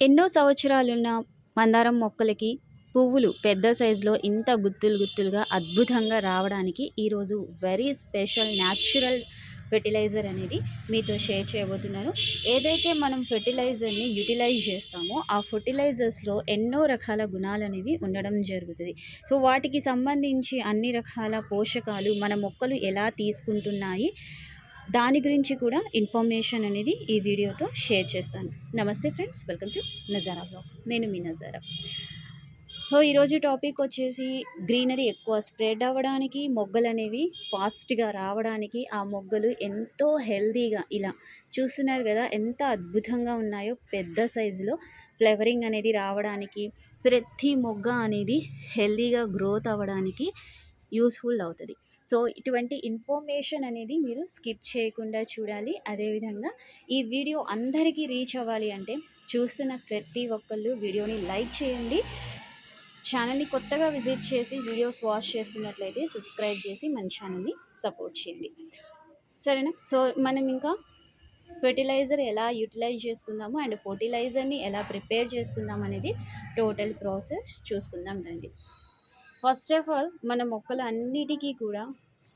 ఎన్నో సంవత్సరాలున్న మందారం మొక్కలకి పువ్వులు పెద్ద సైజులో ఇంత గుత్తులు గుత్తులుగా అద్భుతంగా రావడానికి ఈరోజు వెరీ స్పెషల్ న్యాచురల్ ఫెర్టిలైజర్ అనేది మీతో షేర్ చేయబోతున్నాను. ఏదైతే మనం ఫెర్టిలైజర్ని యూటిలైజ్ చేస్తామో ఆ ఫెర్టిలైజర్స్లో ఎన్నో రకాల గుణాలు అనేవి ఉండడం జరుగుతుంది. సో వాటికి సంబంధించి అన్ని రకాల పోషకాలు మన మొక్కలు ఎలా తీసుకుంటున్నాయి దాని గురించి కూడా ఇన్ఫర్మేషన్ అనేది ఈ వీడియోతో షేర్ చేస్తాను. నమస్తే friends welcome to Nazara vlogs. నేను మీ నజారా. సో ఈరోజు టాపిక్ వచ్చేసి గ్రీనరీ ఎక్కువ స్ప్రెడ్ అవ్వడానికి మొగ్గలు అనేవి ఫాస్ట్గా రావడానికి ఆ మొగ్గలు ఎంతో హెల్దీగా ఇలా చూస్తున్నారు కదా ఎంత అద్భుతంగా ఉన్నాయో పెద్ద సైజులో ఫ్లవరింగ్ అనేది రావడానికి ప్రతి మొగ్గ అనేది హెల్దీగా గ్రోత్ అవ్వడానికి యూస్ఫుల్ అవుతుంది. సో ఇటువంటి ఇన్ఫర్మేషన్ అనేది మీరు స్కిప్ చేయకుండా చూడాలి. అదేవిధంగా ఈ వీడియో అందరికీ రీచ్ అవ్వాలి అంటే చూస్తున్న ప్రతి ఒక్కళ్ళు వీడియోని లైక్ చేయండి. ఛానల్ని కొత్తగా విజిట్ చేసి వీడియోస్ వాచ్ చేస్తున్నట్లయితే సబ్స్క్రైబ్ చేసి మన ఛానల్ని సపోర్ట్ చేయండి. సరేనా? సో మనం ఇంకా ఫెర్టిలైజర్ ఎలా యూటిలైజ్ చేసుకుందాము అండ్ ఫర్టిలైజర్ని ఎలా ప్రిపేర్ చేసుకుందాం అనేది టోటల్ ప్రాసెస్ చూసుకుందాం రండి. ఫస్ట్ ఆఫ్ ఆల్ మన మొక్కలు అన్నిటికీ కూడా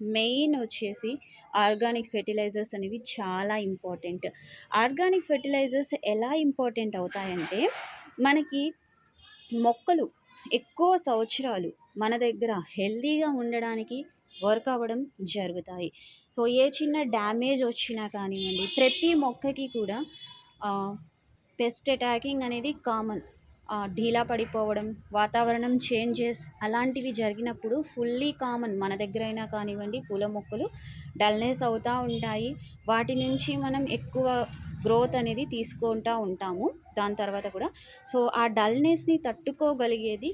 మెయిన్ వచ్చేసి ఆర్గానిక్ ఫెర్టిలైజర్స్ అనేవి చాలా ఇంపార్టెంట్ ఆర్గానిక్ ఫెర్టిలైజర్స్ ఎలా ఇంపార్టెంట్ అవుతాయంటే మనకి మొక్కలు ఎక్కువ సంవత్సరాలు మన దగ్గర హెల్తీగా ఉండడానికి వర్క్ అవ్వడం జరుగుతాయి. సో ఏ చిన్న డ్యామేజ్ వచ్చినా కానివ్వండి ప్రతి మొక్కకి కూడా పెస్ట్ అటాకింగ్ అనేది కామన్ ఢీలా పడిపోవడం వాతావరణం చేంజెస్ అలాంటివి జరిగినప్పుడు ఫుల్లీ కామన్ మన దగ్గర అయినా కానివ్వండి పూల మొక్కలు డల్నెస్ అవుతూ ఉంటాయి. వాటి నుంచి మనం ఎక్కువ గ్రోత్ అనేది తీసుకుంటూ ఉంటాము. దాని తర్వాత కూడా. సో ఆ డల్నెస్ని తట్టుకోగలిగేది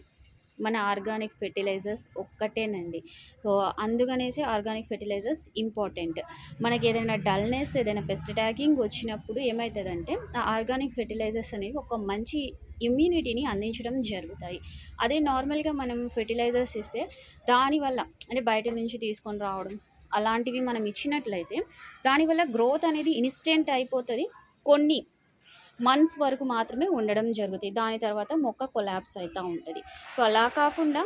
మన ఆర్గానిక్ ఫెర్టిలైజర్స్ ఒక్కటేనండి. సో అందుకనేసి ఆర్గానిక్ ఫెర్టిలైజర్స్ ఇంపార్టెంట్. మనకి ఏదైనా డల్నెస్ ఏదైనా పెస్ట్ ట్యాగింగ్ వచ్చినప్పుడు ఏమవుతుందంటే ఆ ఆర్గానిక్ ఫెర్టిలైజర్స్ అనేవి ఒక మంచి ఇమ్యూనిటీని అందించడం జరుగుతాయి. అదే నార్మల్గా మనం ఫెర్టిలైజర్స్ ఇస్తే దానివల్ల అంటే బయట నుంచి తీసుకొని రావడం అలాంటివి మనం ఇచ్చినట్లయితే దానివల్ల గ్రోత్ అనేది ఇన్స్టెంట్ అయిపోతుంది. కొన్ని మంత్స్ వరకు మాత్రమే ఉండడం జరుగుతుంది దాని తర్వాత మొక్క కొలాబ్స్ అవుతూ ఉంటుంది. సో అలా కాకుండా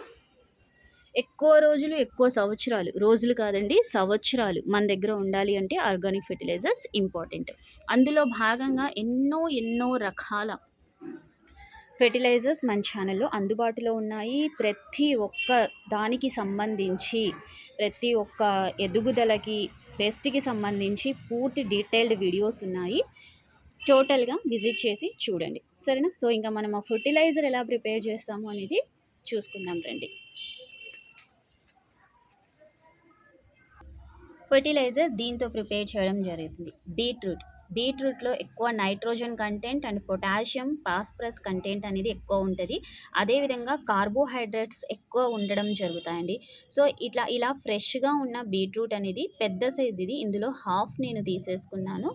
ఎక్కువ రోజులు ఎక్కువ సంవత్సరాలు రోజులు కాదండి సంవత్సరాలు మన దగ్గర ఉండాలి అంటే ఆర్గానిక్ ఫెర్టిలైజర్స్ ఇంపార్టెంట్ అందులో భాగంగా ఎన్నో ఎన్నో రకాల ఫెర్టిలైజర్స్ మన ఛానల్లో అందుబాటులో ఉన్నాయి. ప్రతి ఒక్క దానికి సంబంధించి ప్రతి ఒక్క ఎదుగుదలకి పెస్ట్కి సంబంధించి పూర్తి డీటెయిల్డ్ వీడియోస్ ఉన్నాయి. టోటల్గా విజిట్ చేసి చూడండి. సరేనా? సో ఇంకా మనం ఆ ఫర్టిలైజర్ ఎలా ప్రిపేర్ చేస్తాము అనేది చూసుకుందాం రండి. ఫర్టిలైజర్ దీంతో ప్రిపేర్ చేయడం జరుగుతుంది. బీట్రూట్. బీట్రూట్లో ఎక్కువ nitrogen content and potassium phosphorus content అనేది ఎక్కువ ఉంటుంది. అదేవిధంగా కార్బోహైడ్రేట్స్ ఎక్కువ ఉండడం జరుగుతాయండి. సో ఇట్లా ఇలా ఫ్రెష్గా ఉన్న బీట్రూట్ అనేది పెద్ద సైజ్ ఇది ఇందులో హాఫ్ నేను తీసేసుకున్నాను.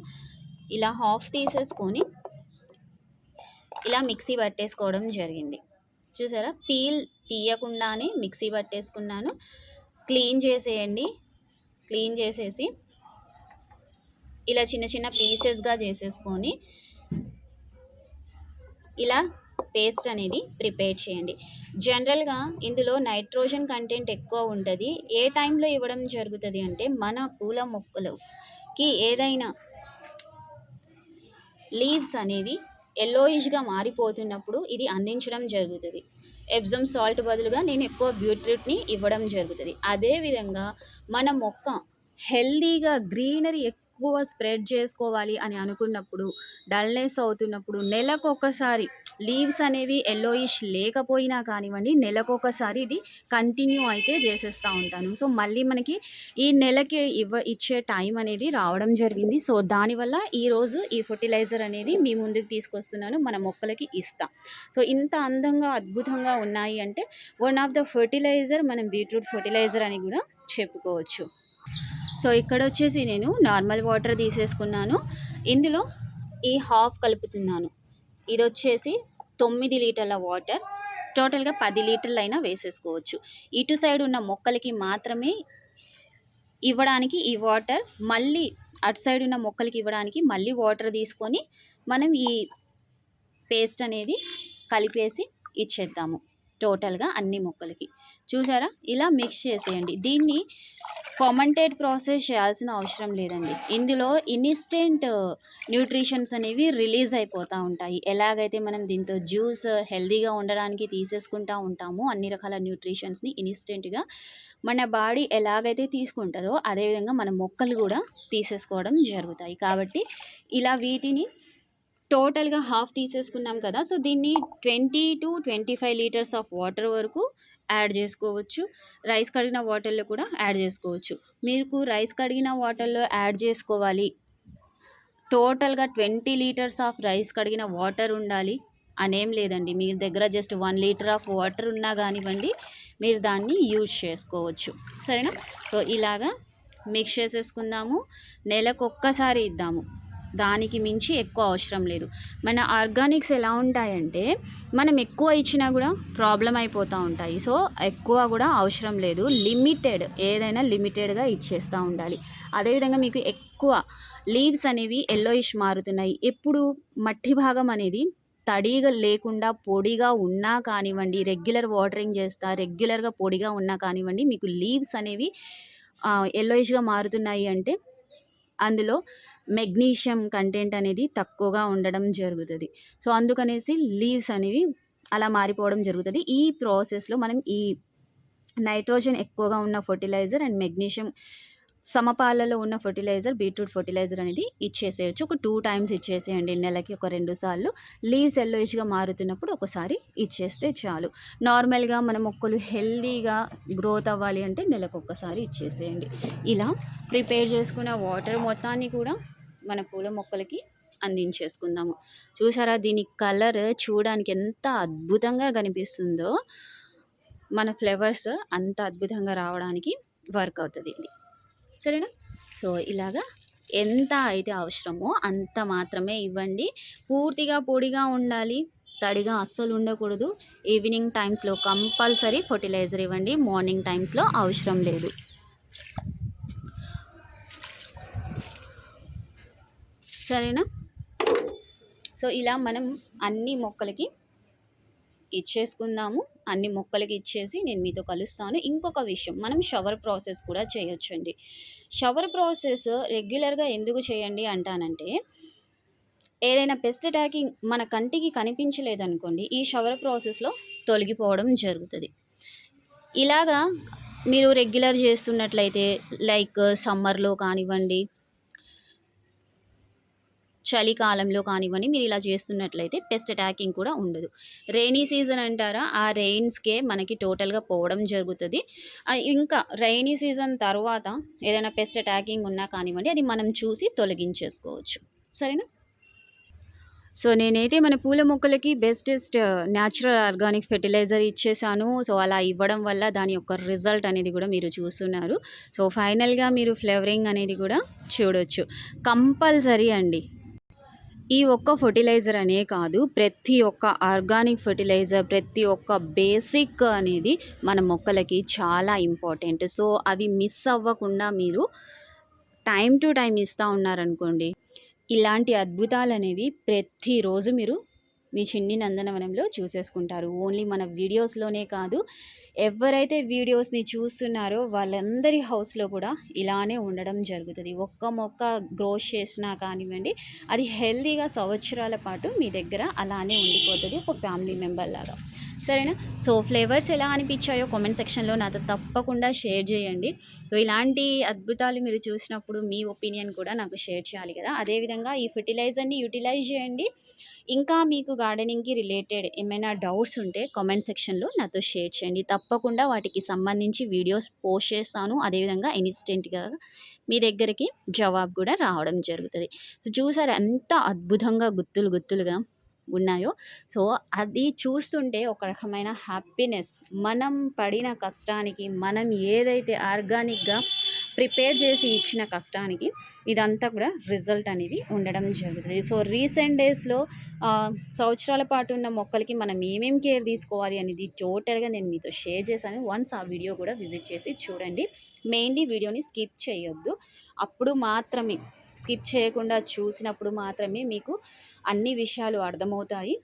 ఇలా హాఫ్ తీసేసుకొని ఇలా మిక్సీ పట్టేసుకోవడం జరిగింది. చూసారా? పీల్ తీయకుండానే మిక్సీ పట్టేసుకున్నాను. క్లీన్ చేసేయండి. క్లీన్ చేసేసి ఇలా చిన్న చిన్న పీసెస్గా చేసేసుకొని ఇలా పేస్ట్ అనేది ప్రిపేర్ చేయండి. జనరల్గా ఇందులో నైట్రోజన్ కంటెంట్ ఎక్కువ ఉంటుంది. ఏ టైంలో ఇవ్వడం జరుగుతుంది అంటే మన పూల మొక్కలకి ఏదైనా లీవ్స్ అనేవి ఎల్లోయిష్గా మారిపోతున్నప్పుడు ఇది అందించడం జరుగుతుంది. ఎబ్జమ్ సాల్ట్ బదులుగా నేను ఎక్కువ బ్యూట్రూట్ని ఇవ్వడం జరుగుతుంది. అదేవిధంగా మన మొక్క హెల్దీగా గ్రీనరీ ఎక్కువ స్ప్రెడ్ చేసుకోవాలి అని అనుకున్నప్పుడు డల్నెస్ అవుతున్నప్పుడు నెలకొకసారి లీవ్స్ అనేవి ఎల్లోయిష్ లేకపోయినా కానివ్వండి నెలకొకసారి ఇది కంటిన్యూ అయితే చేసేస్తూ ఉంటాను. సో మళ్ళీ మనకి ఈ నెలకి ఇవ్వ ఇచ్చే టైం అనేది రావడం జరిగింది. సో దానివల్ల ఈరోజు ఈ ఫర్టిలైజర్ అనేది మీ ముందుకు తీసుకొస్తున్నాను. మన మొక్కలకి ఇస్తాం. సో ఇంత అందంగా అద్భుతంగా ఉన్నాయి అంటే వన్ ఆఫ్ ద ఫర్టిలైజర్ మనం బీట్రూట్ ఫర్టిలైజర్ అని కూడా చెప్పుకోవచ్చు. సో ఇక్కడ వచ్చేసి నేను నార్మల్ వాటర్ తీసేసుకున్నాను. ఇందులో ఈ హాఫ్ కలుపుతున్నాను. ఇది వచ్చేసి తొమ్మిది లీటర్ల వాటర్. టోటల్గా పది లీటర్లు అయినా వేసేసుకోవచ్చు. ఇటు సైడ్ ఉన్న మొక్కలకి మాత్రమే ఇవ్వడానికి ఈ వాటర్ మళ్ళీ అటు సైడ్ ఉన్న మొక్కలకి ఇవ్వడానికి మళ్ళీ వాటర్ తీసుకొని మనం ఈ పేస్ట్ అనేది కలిపేసి ఇచ్చేద్దాము. టోటల్గా అన్ని మొక్కలకి. చూసారా? ఇలా మిక్స్ చేసేయండి. దీన్ని ఫర్మంటేడ్ ప్రాసెస్ చేయాల్సిన అవసరం లేదండి. ఇందులో ఇన్స్టెంట్ న్యూట్రిషన్స్ అనేవి రిలీజ్ అయిపోతూ ఉంటాయి. ఎలాగైతే మనం దీంతో జ్యూస్ హెల్దీగా ఉండడానికి తీసేసుకుంటూ ఉంటామో అన్ని రకాల న్యూట్రిషన్స్ని ఇన్స్టెంట్గా మన బాడీ ఎలాగైతే తీసుకుంటుందో అదేవిధంగా మన మొక్కలు కూడా తీసేసుకోవడం జరుగుతాయి. కాబట్టి ఇలా వీటిని టోటల్గా హాఫ్ తీసేసుకున్నాం కదా సో దీన్ని twenty to twenty five litres of water వరకు యాడ్ చేసుకోవచ్చు. రైస్ కడిగిన వాటర్లో కూడా యాడ్ చేసుకోవచ్చు. మీకు రైస్ కడిగిన వాటర్లో యాడ్ చేసుకోవాలి. టోటల్గా ట్వంటీ లీటర్స్ ఆఫ్ రైస్ కడిగిన వాటర్ ఉండాలి. అనేం లేదండి. మీ దగ్గర just one litre of water ఉన్నా కానివ్వండి మీరు దాన్ని యూజ్ చేసుకోవచ్చు. సరేనా? సో ఇలాగా మిక్స్ చేసేసుకుందాము. నెలకు ఒక్కసారి ఇద్దాము. దానికి మించి ఎక్కువ అవసరం లేదు. మన ఆర్గానిక్స్ ఎలా ఉంటాయంటే మనం ఎక్కువ ఇచ్చినా కూడా ప్రాబ్లం అయిపోతూ ఉంటాయి. సో ఎక్కువ కూడా అవసరం లేదు. లిమిటెడ్ ఏదైనా లిమిటెడ్గా ఇచ్చేస్తూ ఉండాలి. అదేవిధంగా మీకు ఎక్కువ లీవ్స్ అనేవి ఎల్లోయిష్ మారుతున్నాయి. ఎప్పుడు మట్టి భాగం అనేది తడిగా లేకుండా పొడిగా ఉన్నా కానివ్వండి రెగ్యులర్ వాటరింగ్ చేస్తా రెగ్యులర్గా పొడిగా ఉన్నా కానివ్వండి మీకు లీవ్స్ అనేవి ఎల్లోయిష్గా మారుతున్నాయి అంటే అందులో మెగ్నీషియం కంటెంట్ అనేది తక్కువగా ఉండడం జరుగుతుంది. సో అందుకనేసి లీవ్స్ అనేవి అలా మారిపోవడం జరుగుతుంది. ఈ ప్రాసెస్లో మనం ఈ నైట్రోజన్ ఎక్కువగా ఉన్న ఫర్టిలైజర్ అండ్ మెగ్నీషియం సమపాలలో ఉన్న ఫర్టిలైజర్ బీట్రూట్ ఫర్టిలైజర్ అనేది ఇచ్చేసేయచ్చు. ఒక టూ టైమ్స్ ఇచ్చేసేయండి. నెలకి ఒక రెండు సార్లు. లీవ్స్ ఎల్లోయిష్గా మారుతున్నప్పుడు ఒకసారి ఇచ్చేస్తే చాలు. నార్మల్గా మన మొక్కలు హెల్దీగా గ్రోత్ అవ్వాలి అంటే నెలకు ఒక్కసారి ఇచ్చేసేయండి. ఇలా ప్రిపేర్ చేసుకున్న వాటర్ మొత్తాన్ని కూడా మన పూల మొక్కలకి అందించేసుకుందాము. చూసారా? దీని కలర్ చూడడానికి ఎంత అద్భుతంగా కనిపిస్తుందో. మన ఫ్లేవర్స్ అంత అద్భుతంగా రావడానికి వర్క్ అవుతుంది ఇది. సరేనా? సో ఇలాగా ఎంత అయితే అవసరమో అంత మాత్రమే ఇవ్వండి. పూర్తిగా పొడిగా ఉండాలి. తడిగా అస్సలు ఉండకూడదు. ఈవినింగ్ టైమ్స్లో కంపల్సరీ ఫర్టిలైజర్ ఇవ్వండి. మార్నింగ్ టైమ్స్లో అవసరం లేదు. సరేనా? సో ఇలా మనం అన్ని మొక్కలకి ఇచ్చేసుకుందాము. అన్ని మొక్కలకి ఇచ్చేసి నేను మీతో కలుస్తాను. ఇంకొక విషయం మనం షవర్ ప్రాసెస్ కూడా చేయొచ్చండి. షవర్ ప్రాసెస్ రెగ్యులర్గా ఎందుకు చేయండి అంటానంటే ఏదైనా పెస్ట్ అటాకింగ్ మన కంటికి కనిపించలేదనుకోండి ఈ షవర్ ప్రాసెస్లో తొలగిపోవడం జరుగుతుంది. ఇలాగా మీరు రెగ్యులర్ చేస్తున్నట్లయితే లైక్ సమ్మర్లో కానివ్వండి చలికాలంలో కానివ్వండి మీరు ఇలా చేస్తున్నట్లయితే పెస్ట్ అటాకింగ్ కూడా ఉండదు. రెయినీ సీజన్ అంటారా? ఆ రెయిన్స్కే మనకి టోటల్గా పోవడం జరుగుతుంది. ఇంకా రెయినీ సీజన్ తర్వాత ఏదైనా పెస్ట్ అటాకింగ్ ఉన్నా కానివ్వండి అది మనం చూసి తొలగించేసుకోవచ్చు. సరేనా? సో నేనైతే మన పూల మొక్కలకి బెస్టెస్ట్ న్యాచురల్ ఆర్గానిక్ ఫెర్టిలైజర్ ఇచ్చేసాను. సో అలా ఇవ్వడం వల్ల దాని యొక్క రిజల్ట్ అనేది కూడా మీరు చూస్తున్నారు. సో ఫైనల్గా మీరు ఫ్లేవరింగ్ అనేది కూడా చూడొచ్చు. కంపల్సరీ అండి. ఈ ఒక్క ఫర్టిలైజర్ అనే కాదు ప్రతి ఒక్క ఆర్గానిక్ ఫర్టిలైజర్ ప్రతి ఒక్క బేసిక్ అనేది మన మొక్కలకి చాలా ఇంపార్టెంట్. సో అవి మిస్ అవ్వకుండా మీరు టైం టు టైం ఇస్తూ ఉన్నారనుకోండి ఇలాంటి అద్భుతాలు అనేవి ప్రతిరోజు మీరు మీ చిన్ని నందనవనంలో చూసేసుకుంటారు. ఓన్లీ మన వీడియోస్లోనే కాదు ఎవరైతే వీడియోస్ని చూస్తున్నారో వాళ్ళందరి హౌస్లో కూడా ఇలానే ఉండడం జరుగుతుంది. ఒక్క మొక్క గ్రోస్ చేసినా కానివ్వండి అది హెల్తీగా సంవత్సరాల పాటు మీ దగ్గర అలానే ఉండిపోతుంది ఒక ఫ్యామిలీ మెంబర్ లాగా. సరేనా? సో ఫ్లేవర్స్ ఎలా అనిపించాయో కామెంట్ సెక్షన్లో నాతో తప్పకుండా షేర్ చేయండి. సో ఇలాంటి అద్భుతాలు మీరు చూసినప్పుడు మీ ఒపీనియన్ కూడా నాకు షేర్ చేయాలి కదా? అదేవిధంగా ఈ ఫెర్టిలైజర్ని యూటిలైజ్ చేయండి. ఇంకా మీకు గార్డెనింగ్కి రిలేటెడ్ ఏమైనా డౌట్స్ ఉంటే కామెంట్ సెక్షన్లో నాతో షేర్ చేయండి. తప్పకుండా వాటికి సంబంధించి వీడియోస్ పోస్ట్ చేస్తాను. అదేవిధంగా ఇన్స్టెంట్గా మీ దగ్గరికి జవాబు కూడా రావడం జరుగుతుంది. సో చూసారు ఎంత అద్భుతంగా గుత్తులు గుత్తులుగా ఉన్నాయో. సో అది చూస్తుంటే ఒక రకమైన హ్యాపీనెస్ మనం పడిన కష్టానికి మనం ఏదైతే ఆర్గానిక్గా ప్రిపేర్ చేసి ఇచ్చిన కష్టానికి ఇదంతా కూడా రిజల్ట్ అనేది ఉండడం జరుగుతుంది. సో రీసెంట్ డేస్లో సంవత్సరాల పాటు ఉన్న మొక్కలకి మనం ఏమేమి కేర్ తీసుకోవాలి అనేది టోటల్గా నేను మీతో షేర్ చేశాను. వన్స్ ఆ వీడియో కూడా విజిట్ చేసి చూడండి. మెయిన్లీ వీడియోని స్కిప్ చేయొద్దు. అప్పుడు మాత్రమే స్కిప్ చేయకుండా చూసినప్పుడు మాత్రమే మీకు అన్ని విషయాలు అర్థమవుతాయి.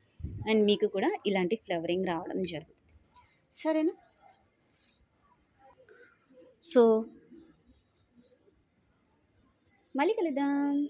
అండ్ మీకు కూడా ఇలాంటి ఫ్లవరింగ్ రావడం జరుగుతుంది. సరేనా? సో మళ్ళీ కలుద్దాం.